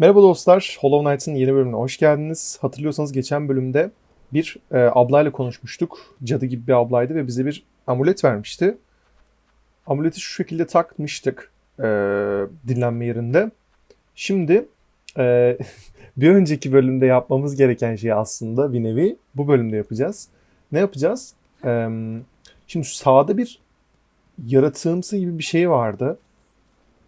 Merhaba dostlar, Hollow Knight'ın yeni bölümüne hoş geldiniz. Hatırlıyorsanız geçen bölümde bir e, ablayla konuşmuştuk. Cadı gibi bir ablaydı ve bize bir amulet vermişti. Amuleti şu şekilde takmıştık e, dinlenme yerinde. Şimdi e, bir önceki bölümde yapmamız gereken şey aslında bir nevi bu bölümde yapacağız. Ne yapacağız? E, şimdi sağda bir yaratığımsı gibi bir şey vardı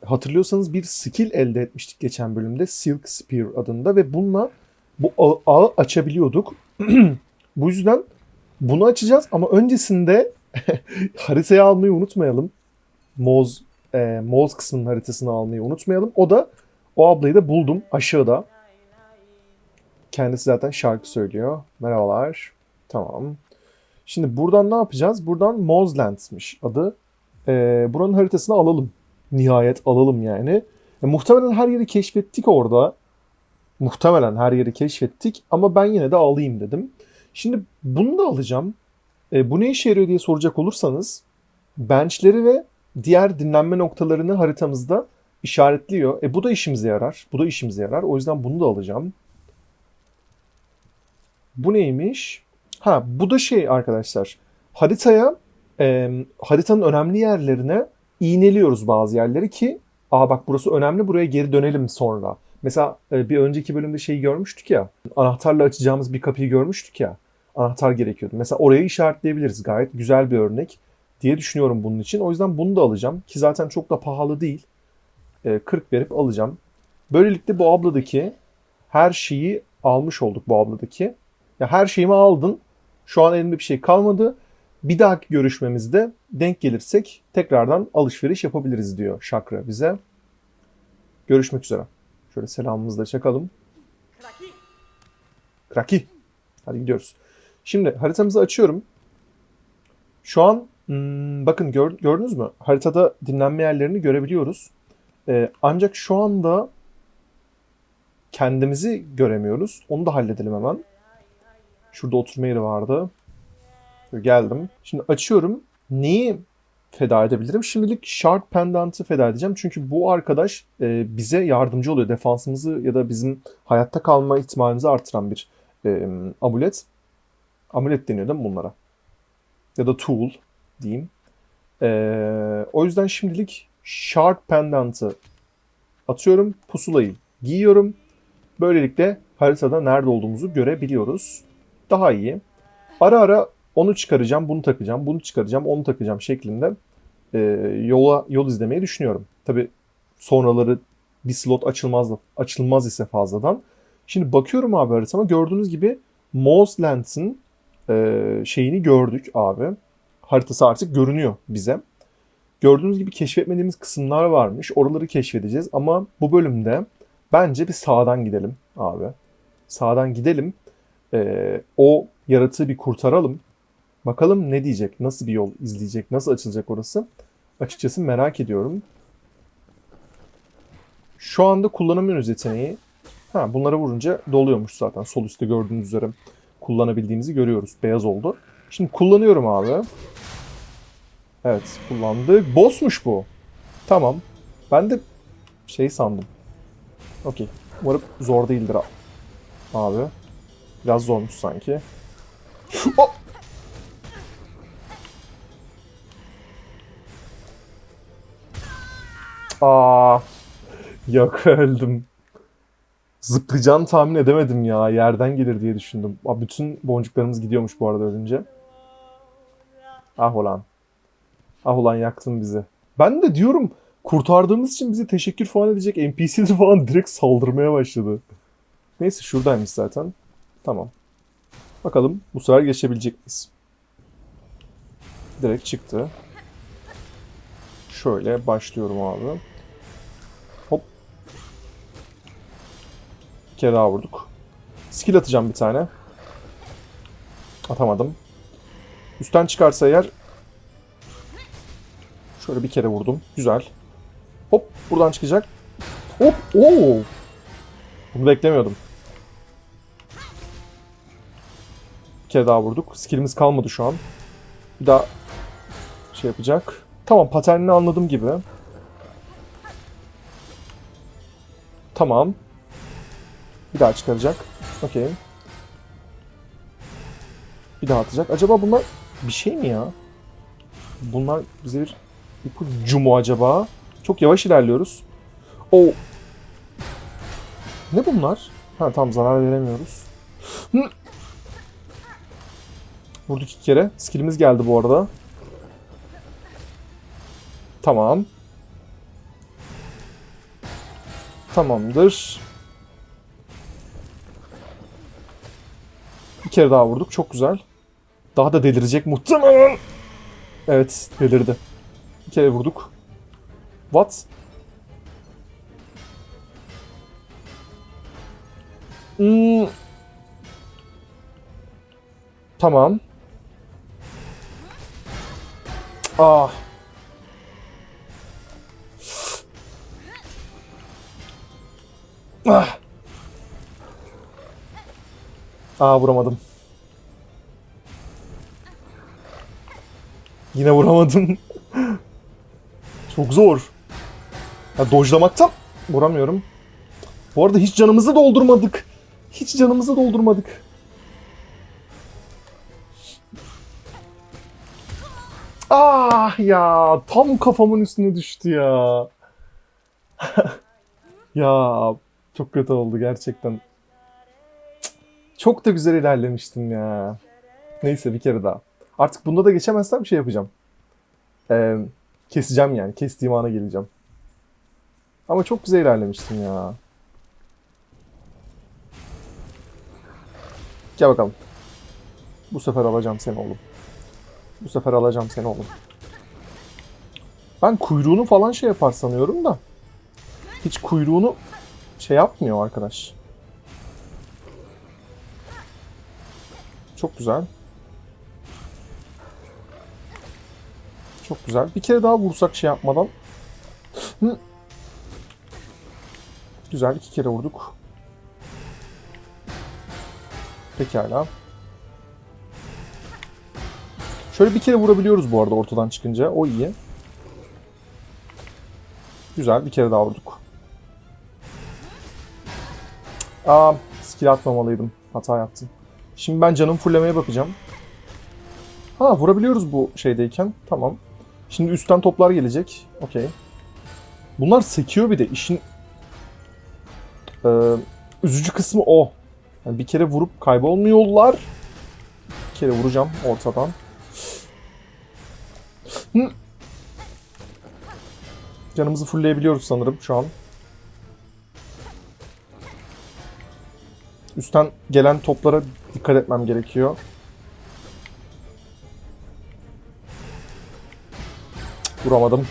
hatırlıyorsanız bir skill elde etmiştik geçen bölümde Silk Spear adında ve bununla bu ağı, açabiliyorduk. bu yüzden bunu açacağız ama öncesinde haritayı almayı unutmayalım. Moz e, Moz kısmının haritasını almayı unutmayalım. O da o ablayı da buldum aşağıda. Kendisi zaten şarkı söylüyor. Merhabalar. Tamam. Şimdi buradan ne yapacağız? Buradan Mozlands'mış adı. E, buranın haritasını alalım nihayet alalım yani. E, muhtemelen her yeri keşfettik orada. Muhtemelen her yeri keşfettik ama ben yine de alayım dedim. Şimdi bunu da alacağım. E, bu ne işe yarıyor diye soracak olursanız benchleri ve diğer dinlenme noktalarını haritamızda işaretliyor. E bu da işimize yarar. Bu da işimize yarar. O yüzden bunu da alacağım. Bu neymiş? Ha bu da şey arkadaşlar. Haritaya e, haritanın önemli yerlerine iğneliyoruz bazı yerleri ki aa bak burası önemli buraya geri dönelim sonra. Mesela e, bir önceki bölümde şeyi görmüştük ya anahtarla açacağımız bir kapıyı görmüştük ya anahtar gerekiyordu. Mesela orayı işaretleyebiliriz gayet güzel bir örnek diye düşünüyorum bunun için. O yüzden bunu da alacağım ki zaten çok da pahalı değil. 40 e, verip alacağım. Böylelikle bu abladaki her şeyi almış olduk bu abladaki. Ya her şeyimi aldın. Şu an elimde bir şey kalmadı. Bir dahaki görüşmemizde denk gelirsek tekrardan alışveriş yapabiliriz diyor Şakra bize. Görüşmek üzere. Şöyle selamımızı da çakalım. Kraki. Hadi gidiyoruz. Şimdi haritamızı açıyorum. Şu an hmm, bakın gör, gördünüz mü? Haritada dinlenme yerlerini görebiliyoruz. Ee, ancak şu anda kendimizi göremiyoruz. Onu da halledelim hemen. Şurada oturma yeri vardı. Geldim. Şimdi açıyorum. Neyi feda edebilirim? Şimdilik Shard Pendant'ı feda edeceğim. Çünkü bu arkadaş e, bize yardımcı oluyor. Defansımızı ya da bizim hayatta kalma ihtimalimizi artıran bir e, amulet. Amulet deniyor değil mi bunlara? Ya da tool diyeyim. E, o yüzden şimdilik Shard Pendant'ı atıyorum. Pusulayı giyiyorum. Böylelikle haritada nerede olduğumuzu görebiliyoruz. Daha iyi. Ara ara onu çıkaracağım, bunu takacağım, bunu çıkaracağım, onu takacağım şeklinde e, yola yol izlemeyi düşünüyorum. Tabi sonraları bir slot açılmaz açılmaz ise fazladan. Şimdi bakıyorum abi haritama gördüğünüz gibi Moslands'ın e, şeyini gördük abi. Haritası artık görünüyor bize. Gördüğünüz gibi keşfetmediğimiz kısımlar varmış. Oraları keşfedeceğiz ama bu bölümde bence bir sağdan gidelim abi. Sağdan gidelim. E, o yaratığı bir kurtaralım. Bakalım ne diyecek, nasıl bir yol izleyecek, nasıl açılacak orası. Açıkçası merak ediyorum. Şu anda kullanamıyoruz yeteneği. Ha, bunlara vurunca doluyormuş zaten. Sol üstte gördüğünüz üzere kullanabildiğimizi görüyoruz. Beyaz oldu. Şimdi kullanıyorum abi. Evet kullandık. Boss'muş bu. Tamam. Ben de şey sandım. Okey. Umarım zor değildir abi. Biraz zormuş sanki. oh! Aa, yok öldüm. Zıplayacağını tahmin edemedim ya. Yerden gelir diye düşündüm. Aa, bütün boncuklarımız gidiyormuş bu arada ölünce. Ah ulan. Ah ulan yaktın bizi. Ben de diyorum kurtardığımız için bize teşekkür falan edecek NPC'ler falan direkt saldırmaya başladı. Neyse şuradaymış zaten. Tamam. Bakalım bu sefer geçebilecek miyiz? Direkt çıktı. Şöyle başlıyorum abi. Kere daha vurduk. Skill atacağım bir tane. Atamadım. Üstten çıkarsa eğer şöyle bir kere vurdum. Güzel. Hop buradan çıkacak. Hop. Oo. Bunu beklemiyordum. Bir kere daha vurduk. Skillimiz kalmadı şu an. Bir daha şey yapacak. Tamam paternini anladım gibi. Tamam. Bir daha çıkaracak. Okey. Bir daha atacak. Acaba bunlar bir şey mi ya? Bunlar bize bir ipucu mu acaba? Çok yavaş ilerliyoruz. O Ne bunlar? Ha tamam zarar veremiyoruz. Hı. Vurduk iki kere. Skillimiz geldi bu arada. Tamam. Tamamdır. Bir kere daha vurduk. Çok güzel. Daha da delirecek muhtemelen. Evet delirdi. Bir kere vurduk. What? Hmm. Tamam. Ah. Ah. Aa vuramadım. Yine vuramadım. Çok zor. Ya dojlamaktan vuramıyorum. Bu arada hiç canımızı doldurmadık. Hiç canımızı doldurmadık. Ah ya tam kafamın üstüne düştü ya. ya çok kötü oldu gerçekten. Çok da güzel ilerlemiştim ya. Neyse bir kere daha. Artık bunda da geçemezsem şey yapacağım. Ee, keseceğim yani. Kestiğim ana geleceğim. Ama çok güzel ilerlemiştim ya. Gel bakalım. Bu sefer alacağım seni oğlum. Bu sefer alacağım seni oğlum. Ben kuyruğunu falan şey yapar sanıyorum da. Hiç kuyruğunu şey yapmıyor arkadaş. Çok güzel. Çok güzel. Bir kere daha vursak şey yapmadan. Güzel. iki kere vurduk. Pekala. Şöyle bir kere vurabiliyoruz bu arada ortadan çıkınca. O iyi. Güzel. Bir kere daha vurduk. Aa, skill atmamalıydım. Hata yaptım. Şimdi ben canım fullemeye bakacağım. Ha vurabiliyoruz bu şeydeyken. Tamam. Şimdi üstten toplar gelecek. Okey. Bunlar sekiyor bir de. İşin ee, üzücü kısmı o. Yani bir kere vurup kaybolmuyorlar. Bir kere vuracağım ortadan. Canımızı fullleyebiliyoruz sanırım şu an. Üstten gelen toplara dikkat etmem gerekiyor. Vuramadım.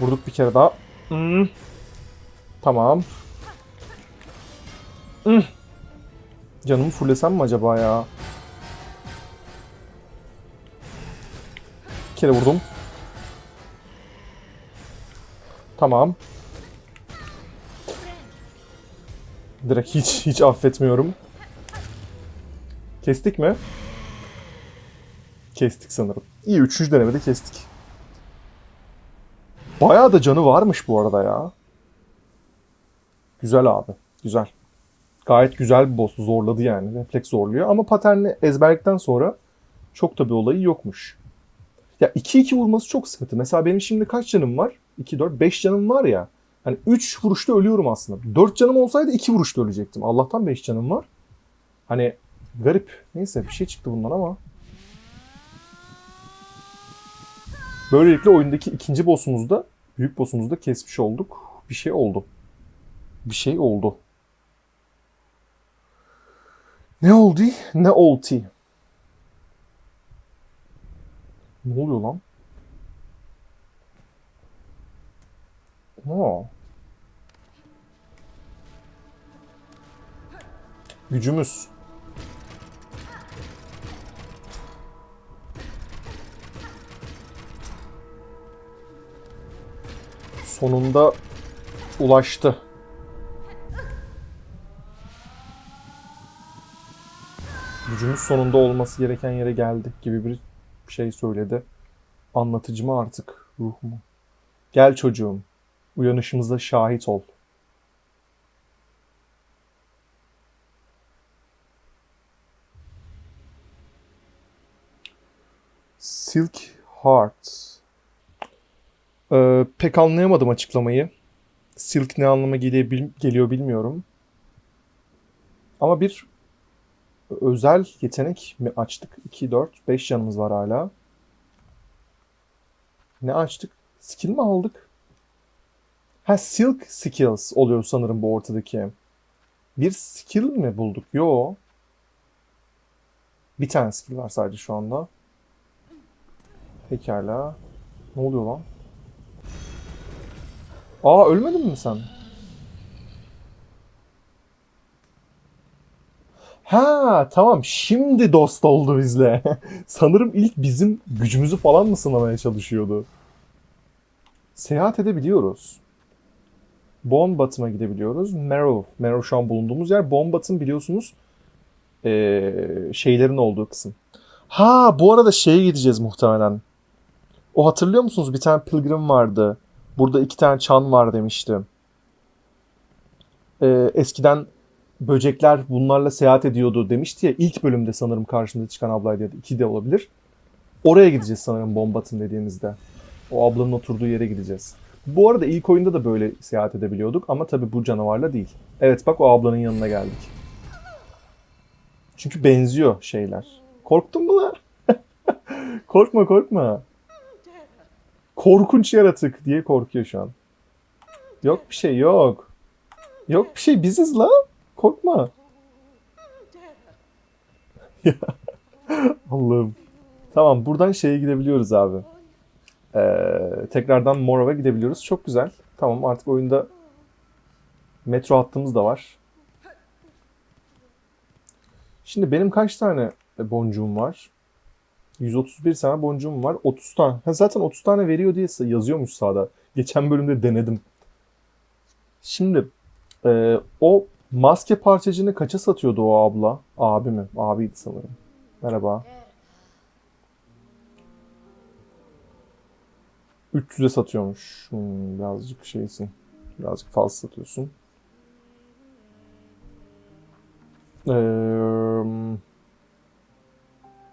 Vurduk bir kere daha. Hmm. Tamam. Hmm. Canımı fullesem mi acaba ya? Bir kere vurdum. Tamam. Direkt hiç hiç affetmiyorum. Kestik mi? Kestik sanırım. İyi üçüncü denemede kestik. Bayağı da canı varmış bu arada ya. Güzel abi. Güzel. Gayet güzel bir boss. Zorladı yani. Refleks zorluyor. Ama paterni ezberlikten sonra çok da bir olayı yokmuş. Ya 2-2 vurması çok sıkıntı. Mesela benim şimdi kaç canım var? 2, 4, 5 canım var ya. Hani 3 vuruşta ölüyorum aslında. 4 canım olsaydı 2 vuruşta ölecektim. Allah'tan 5 canım var. Hani garip. Neyse bir şey çıktı bundan ama. Böylelikle oyundaki ikinci boss'umuzu da büyük boss'umuzu da kesmiş olduk. Bir şey oldu. Bir şey oldu. Ne oldu? Ne oldu? Ne oluyor lan? Aa. Gücümüz. Sonunda ulaştı. Gücümüz sonunda olması gereken yere geldik gibi bir şey söyledi. Anlatıcı mı artık ruh mu? Gel çocuğum. Uyanışımıza şahit ol. Silk Heart. Ee, pek anlayamadım açıklamayı. Silk ne anlama geliyor, bil- geliyor bilmiyorum. Ama bir özel yetenek mi açtık? 2, 4, 5 canımız var hala. Ne açtık? Skill mi aldık? Ha Silk Skills oluyor sanırım bu ortadaki. Bir skill mi bulduk? Yo. Bir tane skill var sadece şu anda. Pekala. Ne oluyor lan? Aa ölmedin mi sen? Ha tamam şimdi dost oldu bizle. Sanırım ilk bizim gücümüzü falan mı sınamaya çalışıyordu? Seyahat edebiliyoruz. Bonbatım'a gidebiliyoruz. Merrow. Merrow şu an bulunduğumuz yer. Bonbatım biliyorsunuz eee, şeylerin olduğu kısım. Ha bu arada şeye gideceğiz muhtemelen. O hatırlıyor musunuz? Bir tane pilgrim vardı. Burada iki tane çan var demişti. Ee, eskiden böcekler bunlarla seyahat ediyordu demişti ya. İlk bölümde sanırım karşımıza çıkan ablaydı ya da iki de olabilir. Oraya gideceğiz sanırım Bombat'ın dediğimizde. O ablanın oturduğu yere gideceğiz. Bu arada ilk oyunda da böyle seyahat edebiliyorduk ama tabii bu canavarla değil. Evet bak o ablanın yanına geldik. Çünkü benziyor şeyler. Korktun mu lan? korkma korkma. Korkunç yaratık diye korkuyor şu an. Yok bir şey yok. Yok bir şey biziz la. Korkma. Allah'ım. Tamam buradan şeye gidebiliyoruz abi. Ee, tekrardan Morov'a gidebiliyoruz. Çok güzel. Tamam artık oyunda metro hattımız da var. Şimdi benim kaç tane boncuğum var? 131 tane boncuğum var. 30 tane. Ha, zaten 30 tane veriyor diye yazıyormuş sağda. Geçen bölümde denedim. Şimdi e, o maske parçacığını kaça satıyordu o abla? Abi mi? Abiydi sanırım. Merhaba. 300'e satıyormuş. Hmm, birazcık şeysin. Birazcık fazla satıyorsun. Eee...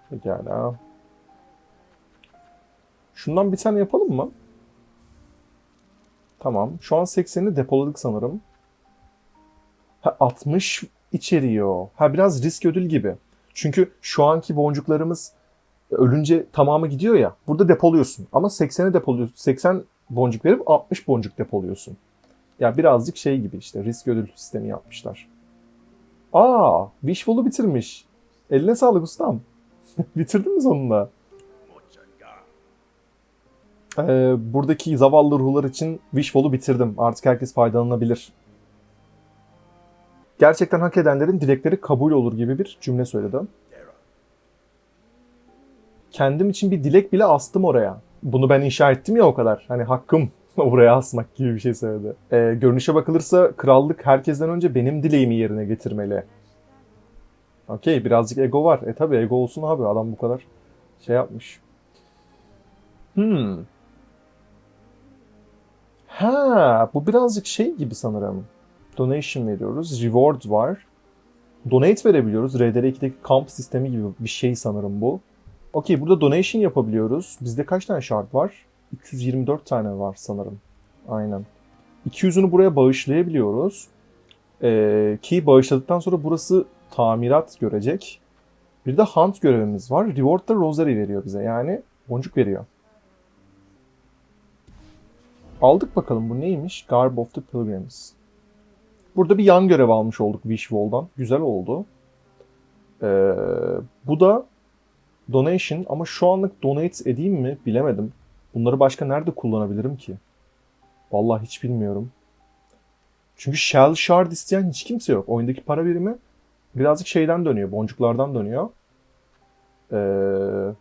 Pekala. Şundan bir tane yapalım mı? Tamam. Şu an 80'ini depoladık sanırım. Ha 60 içeriyor. Ha biraz risk ödül gibi. Çünkü şu anki boncuklarımız ölünce tamamı gidiyor ya. Burada depoluyorsun. Ama 80'i depoluyorsun. 80 boncuk verip 60 boncuk depoluyorsun. Ya birazcık şey gibi işte risk ödül sistemi yapmışlar. Aa, Wishful'u bitirmiş. Eline sağlık ustam. Bitirdin mi sonunda? Ee, buradaki zavallı ruhlar için Wishful'u bitirdim. Artık herkes faydalanabilir. Gerçekten hak edenlerin dilekleri kabul olur gibi bir cümle söyledi. Kendim için bir dilek bile astım oraya. Bunu ben inşa ettim ya o kadar. Hani hakkım buraya asmak gibi bir şey söyledi. Ee, görünüşe bakılırsa krallık herkesten önce benim dileğimi yerine getirmeli. Okey birazcık ego var. E tabi ego olsun abi adam bu kadar şey yapmış. Hmm. Ha, bu birazcık şey gibi sanırım. Donation veriyoruz. Reward var. Donate verebiliyoruz. RDR2'deki kamp sistemi gibi bir şey sanırım bu. Okey burada donation yapabiliyoruz. Bizde kaç tane şart var? 324 tane var sanırım. Aynen. 200'ünü buraya bağışlayabiliyoruz. Ee, ki bağışladıktan sonra burası tamirat görecek. Bir de hunt görevimiz var. Reward da rosary veriyor bize. Yani boncuk veriyor. Aldık bakalım bu neymiş? Garb of the Pilgrims. Burada bir yan görev almış olduk Wishwall'dan. Güzel oldu. Ee, bu da donation ama şu anlık donate edeyim mi bilemedim. Bunları başka nerede kullanabilirim ki? Vallahi hiç bilmiyorum. Çünkü Shell Shard isteyen hiç kimse yok. Oyundaki para birimi birazcık şeyden dönüyor, boncuklardan dönüyor. Ee,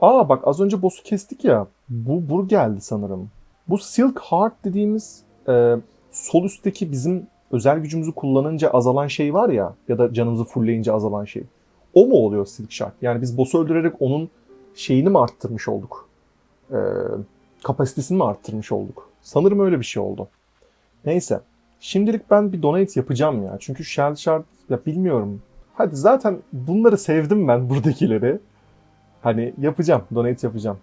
aa bak az önce boss'u kestik ya. Bu bu geldi sanırım. Bu Silk Heart dediğimiz e, sol üstteki bizim özel gücümüzü kullanınca azalan şey var ya ya da canımızı fullleyince azalan şey. O mu oluyor Silk Shard? Yani biz boss'u öldürerek onun şeyini mi arttırmış olduk? Ee, kapasitesini mi arttırmış olduk? Sanırım öyle bir şey oldu. Neyse. Şimdilik ben bir donate yapacağım ya. Çünkü Shell Shard ya bilmiyorum. Hadi zaten bunları sevdim ben buradakileri. Hani yapacağım. Donate yapacağım.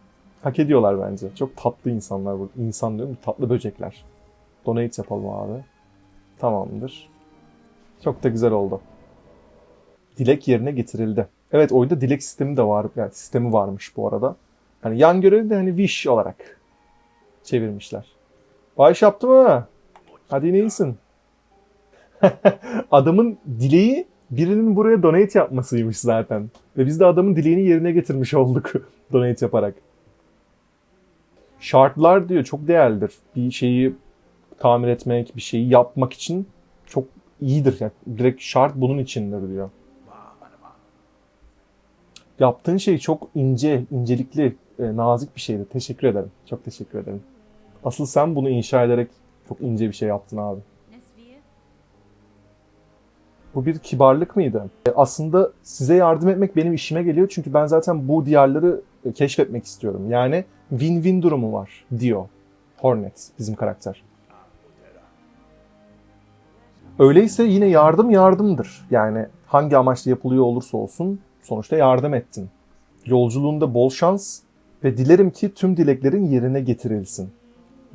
Hak ediyorlar bence. Çok tatlı insanlar bu. İnsan diyorum. Tatlı böcekler. Donate yapalım abi. Tamamdır. Çok da güzel oldu. Dilek yerine getirildi. Evet oyunda dilek sistemi de var. Yani sistemi varmış bu arada. Hani yan görevi de hani wish olarak çevirmişler. Bağış yaptım ha. Hadi yine iyisin. adamın dileği birinin buraya donate yapmasıymış zaten. Ve biz de adamın dileğini yerine getirmiş olduk donate yaparak. Şartlar diyor çok değerlidir. Bir şeyi tamir etmek, bir şeyi yapmak için çok iyidir. Yani direkt şart bunun içindir diyor. Yaptığın şey çok ince, incelikli, e, nazik bir şeydi. Teşekkür ederim. Çok teşekkür ederim. Asıl sen bunu inşa ederek çok ince bir şey yaptın abi. Bu bir kibarlık mıydı? E, Aslında size yardım etmek benim işime geliyor çünkü ben zaten bu diyarları keşfetmek istiyorum. Yani win-win durumu var diyor Hornet bizim karakter. Öyleyse yine yardım yardımdır. Yani hangi amaçla yapılıyor olursa olsun sonuçta yardım ettin. Yolculuğunda bol şans ve dilerim ki tüm dileklerin yerine getirilsin.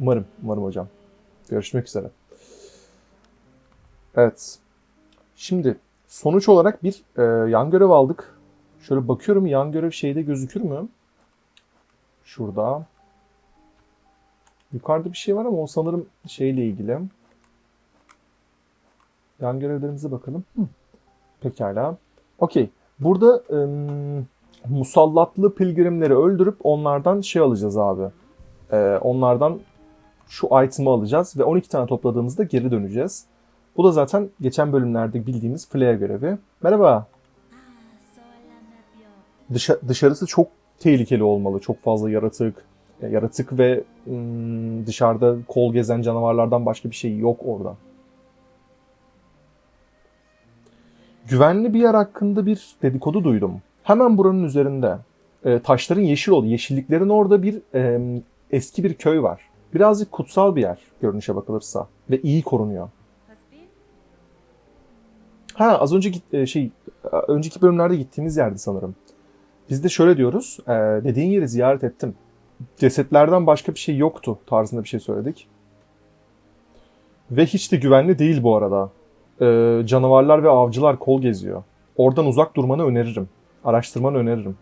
Umarım, umarım hocam. Görüşmek üzere. Evet. Şimdi sonuç olarak bir e, yan görev aldık. Şöyle bakıyorum yan görev şeyde gözükür mü? Şurada. Yukarıda bir şey var ama o sanırım şeyle ilgili. Yan görevlerimize bakalım. Hı. Pekala. Okey. Burada ım, musallatlı pilgrimleri öldürüp onlardan şey alacağız abi. Ee, onlardan şu item'ı alacağız ve 12 tane topladığımızda geri döneceğiz. Bu da zaten geçen bölümlerde bildiğimiz flare görevi. Merhaba. Dışa- dışarısı çok tehlikeli olmalı. Çok fazla yaratık, e, yaratık ve dışarıda kol gezen canavarlardan başka bir şey yok orada. Güvenli bir yer hakkında bir dedikodu duydum. Hemen buranın üzerinde. E, taşların yeşil oldu. Yeşilliklerin orada bir eski bir köy var. Birazcık kutsal bir yer görünüşe bakılırsa ve iyi korunuyor. Ha az önce git, e, şey önceki bölümlerde gittiğimiz yerdi sanırım. Biz de şöyle diyoruz. E, dediğin yeri ziyaret ettim. Cesetlerden başka bir şey yoktu tarzında bir şey söyledik. Ve hiç de güvenli değil bu arada. E, canavarlar ve avcılar kol geziyor. Oradan uzak durmanı öneririm. Araştırmanı öneririm.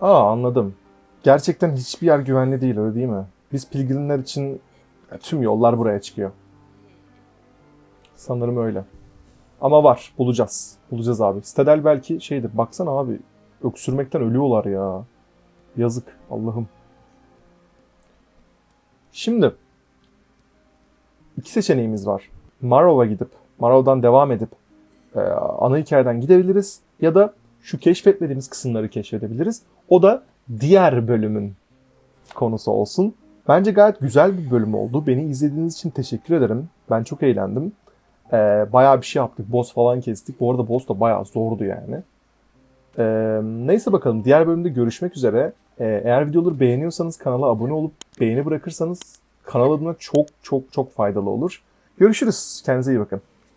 Aa anladım. Gerçekten hiçbir yer güvenli değil öyle değil mi? Biz pilgrimler için tüm yollar buraya çıkıyor. Sanırım öyle. Ama var. Bulacağız. Bulacağız abi. Stedel belki şeydir. Baksana abi. Öksürmekten ölüyorlar ya. Yazık. Allah'ım. Şimdi iki seçeneğimiz var. Marow'a gidip Marow'dan devam edip e, ana hikayeden gidebiliriz ya da şu keşfetmediğimiz kısımları keşfedebiliriz. O da diğer bölümün konusu olsun. Bence gayet güzel bir bölüm oldu. Beni izlediğiniz için teşekkür ederim. Ben çok eğlendim. Ee, bayağı bir şey yaptık. Boss falan kestik. Bu arada boss da bayağı zordu yani. Ee, neyse bakalım. Diğer bölümde görüşmek üzere. Ee, eğer videoları beğeniyorsanız kanala abone olup beğeni bırakırsanız kanal adına çok çok çok faydalı olur. Görüşürüz. Kendinize iyi bakın.